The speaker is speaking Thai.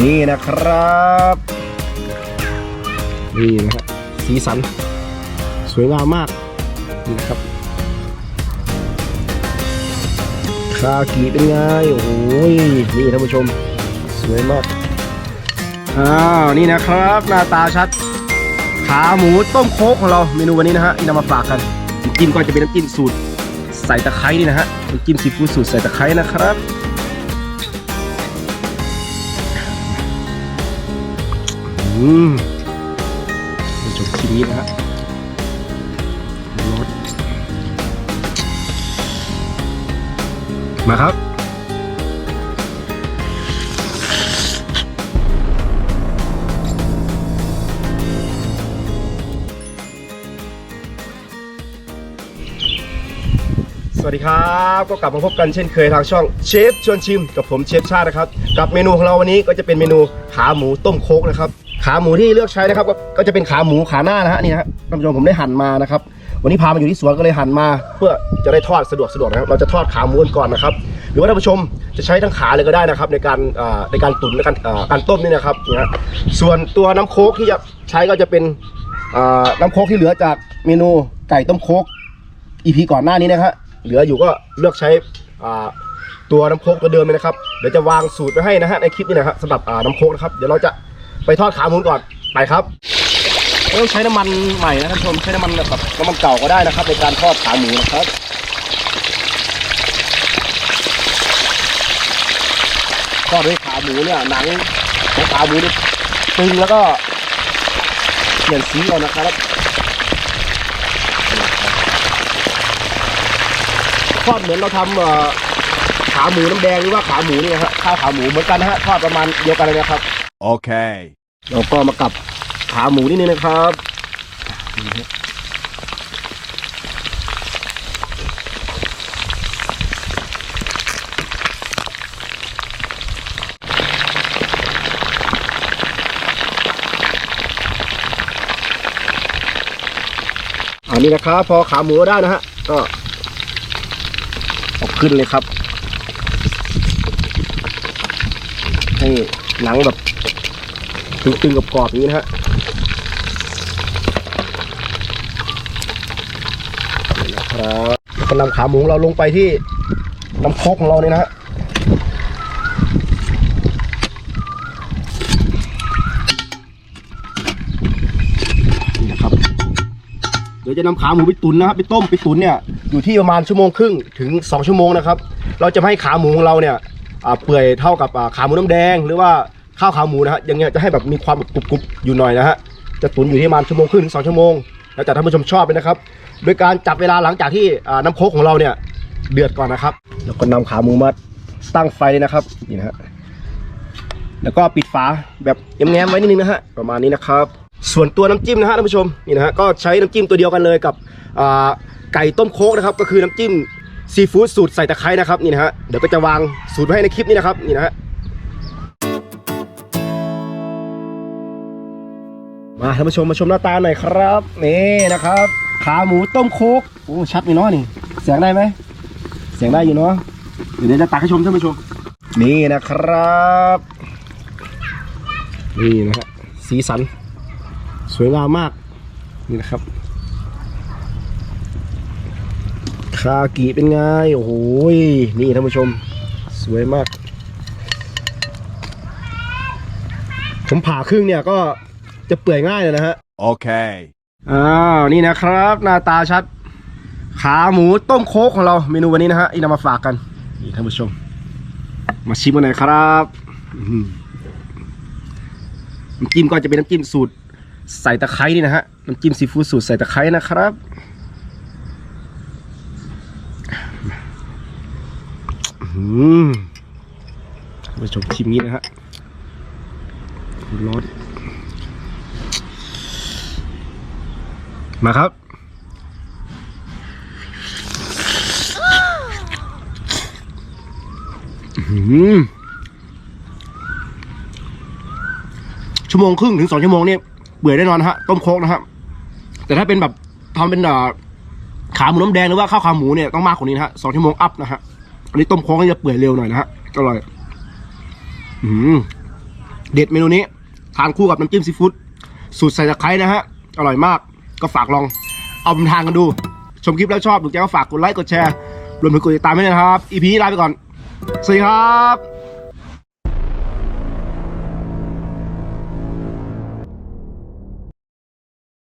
นี่นะครับ นี่นะฮะสีสัน สวยงามมาก นี่นะครับคากีเป็นไง โอ้โหนี่ท่านผู้ชม สวยมาก อ้าว นี่นะครับ หน้าตาชัด ขาหมูต้มโคกของเรา เมนูวันนี้นะฮะที่นำมาฝากกันน้ำจิ้มก็จะเป็นน้ำจิ้มสูตรใส่ตะไคร้นี่นะฮะน้ำจิ้มซีฟู้ดสูตรใส่ตะไคร้นะครับ อืมาจบชิมนี้นะฮะรสมาครับ สวัสดีครับ ก็กลับมาพบกันเช่นเคยทางช่องเชฟชวนชิม กับผมเชฟชาตินะครับ กับเมนูของเราวันนี้ก็จะเป็นเมนูขาหมูต้มโคกนะครับ ขาหมูที่เลือกใช้นะครับ ก็จะเป็นขาหมูขาหน้านะฮะนี่นะฮะท่านผู้ชมผมได้หั่นมานะครับ วันนี้พามาอยู่ที่สวนก็เลยหั่นมา เพื่อจะได้ทอดสะดวกสะดวกนะครับเราจะทอดขาหมูกันก่อนนะครับ หรือว่าท่านผู้ชมจะใช้ทั้งขาเลยก็ได้นะครับ ในการในการตุ๋นในการการต้มนี่นะครับนะฮะส่วนตัวน้ำโคกที่จะใช้ก็จะเป็นน้ำโคกที่เหลือจากเมนูไก่ต้มโคกอีพีก่อนหน้านี้นะครับเหลืออยู่ก็เลือกใช้ตัวน้ำโคกตัวเดิมเลยนะครับ เดี๋ยวจะวางสูตรไว้ให้นะฮะในคลิปนี้นะครับสำหรับน้ำโคกนะครับ เดี๋ยวเราจะ ไปทอดขาหมูก่อนไปครับไม่ต้องใช้น้ำมันใหม่นะท่านผู้ชมใช้น้ำมันแบบน้ำมันเก่าก็ได้นะครับ ในการทอดขาหมูนะครับทอดด้วยขาหมูเนี่ยหนังของขาหมูนี่ตึงแล้วก็เปลี่ยนสีก่อนนะครับทอดเหมือนเราทำขาหมูน้ำแดงหรือว่าขาหมูนี่นะฮะข้าวขาหมูเหมือนกันนะฮะทอดประมาณเดียวกันเลยนะครับ Okay. เราก็มากับขาหมูนิดนึงนะครับอันนี้นะครับ พอขาหมูได้นะฮะก็เอาขึ้นเลยครับให้ หนังแบบตึงๆกับกรอบอย่างนี้นะฮะนะครับแล้วก็นำขาหมูเราลงไปที่น้ำโคกของเราเนี่ยนะฮะนี่นะครับเดี๋ยวจะนำขาหมูไปตุ๋นนะครับไปต้มไปตุ๋นเนี่ยอยู่ที่ประมาณชั่วโมงครึ่งถึง 2 ชั่วโมงนะครับ เราจะให้ขาหมูของเราเนี่ย เปื่อยเท่ากับขาหมูน้ำแดง หรือว่าข้าวขาหมูนะฮะอย่างเงี้ยจะให้แบบมีความแบบกรุบๆอยู่หน่อยนะฮะจะตุ๋นอยู่ที่ประมาณชั่วโมงครึ่งถึงสองชั่วโมงแล้วแต่ท่านผู้ชมชอบเลยนะครับ โดยการจับเวลาหลังจากที่น้ำโคกของเราเนี่ยเดือดก่อนนะครับ แล้วก็นำขาหมูมาตั้งไฟเลยนะครับนี่นะฮะแล้วก็ปิดฝาแบบแง้มๆไว้นิดนึงนะฮะประมาณนี้นะครับ ส่วนตัวน้ำจิ้มนะฮะท่านผู้ชมนี่นะฮะก็ใช้น้ำจิ้มตัวเดียวกันเลยกับไก่ต้มโค้กนะครับก็คือน้ำจิ้ม ซีฟู้ดสูตรใส่ตะไคร้นะครับนี่นะฮะเดี๋ยวก็จะวางสูตรไว้ให้ในคลิปนี้นะครับนี่นะฮะมาท่านผู้ชมมาชมหน้าตาหน่อยครับนี่นะครับ ขาหมูต้มโค้กโอ้ชัดอยู่เนาะนี่เสียงได้ไหมเสียงได้อยู่เนาะเดี๋ยวจะตักให้ชมท่านผู้ชม นี่นะครับ นี่นะฮะสีสัน สวยงามมากนี่นะครับ คากิเป็นไง โอ้โหนี่ท่านผู้ชม สวยมาก ผมผ่าครึ่งเนี่ยก็จะเปื่อยง่ายเลยนะฮะ Okay. อ้าว นี่นะครับ หน้าตาชัด ขาหมูต้มโคกของเราเมนูวันนี้นะฮะที่นำมาฝากกัน นี่ท่านผู้ชม มาชิมกันหน่อยครับอื้อหือน้ำจิ้มก็จะเป็นน้ำจิ้มสูตรใส่ตะไคร้นี่นะฮะ น้ำจิ้มซีฟู้ดสูตรใส่ตะไคร้นะครับ อื้อหือท่าชมชิมนี้นะฮะร้อนมาครับ ชั่วโมงครึ่งถึงสองชั่วโมงเนี่ยเปื่อแน่นอนนะฮะ ต้มโคกนะฮะแต่ถ้าเป็นแบบทำเป็นขาหมูน้ำแดงหรือว่าข้าวขาหมูเนี่ยต้องมากกว่านี้นะฮะสองชั่วโมงอัพนะฮะ อันนี้ต้มโคกนี่จะเปื่อยเร็วหน่อยนะฮะอร่อยอืมเด็ดเมนูนี้ ทานคู่กับน้ำจิ้มซีฟู้ดสูตรใส่ตะไคร้นะฮะ อร่อยมาก ก็ฝากลองเอาไปทานกันดู ชมคลิปแล้วชอบถูกใจก็ฝากกดไลค์กดแชร์รวมถึงกดติดตามด้วยนะครับ อีพีลาไปก่อน สวัสดีครับ